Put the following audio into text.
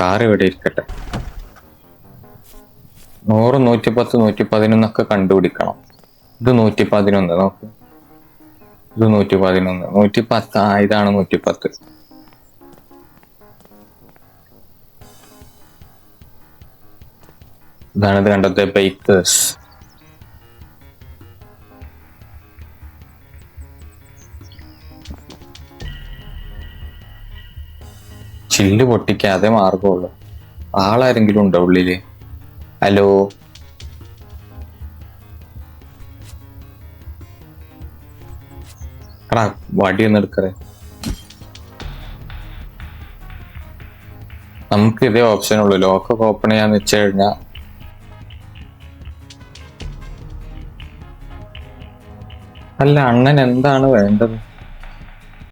Car ഇവിടെ ഇരിക്കട്ടെ. നൂറ് നൂറ്റി പത്ത് നൂറ്റി പതിനൊന്നൊക്കെ കണ്ടുപിടിക്കണം. ഇത് നൂറ്റി പതിനൊന്ന് നോക്ക്. ഇത് നൂറ്റി പതിനൊന്ന് നൂറ്റി പത്ത് ആ ഇതാണ് നൂറ്റി പത്ത് ഇതാണ് ഇത് കണ്ടത് ബൈക്കേഴ്സ് ചില്ല് പൊട്ടിക്കാതെ മാർഗമുള്ളു ആളാരെങ്കിലും ഉണ്ടോ ഉള്ളിൽ? ഹലോ? എടാ വടി ഒന്ന് എടുക്കറേ നമുക്ക് ഇതേ ഓപ്ഷൻ ഉള്ളൂ. ലോക്കൊക്കെ ഓപ്പൺ ചെയ്യാന്ന് വെച്ച് കഴിഞ്ഞാ അല്ല അണ്ണൻ എന്താണ് വേണ്ടത്?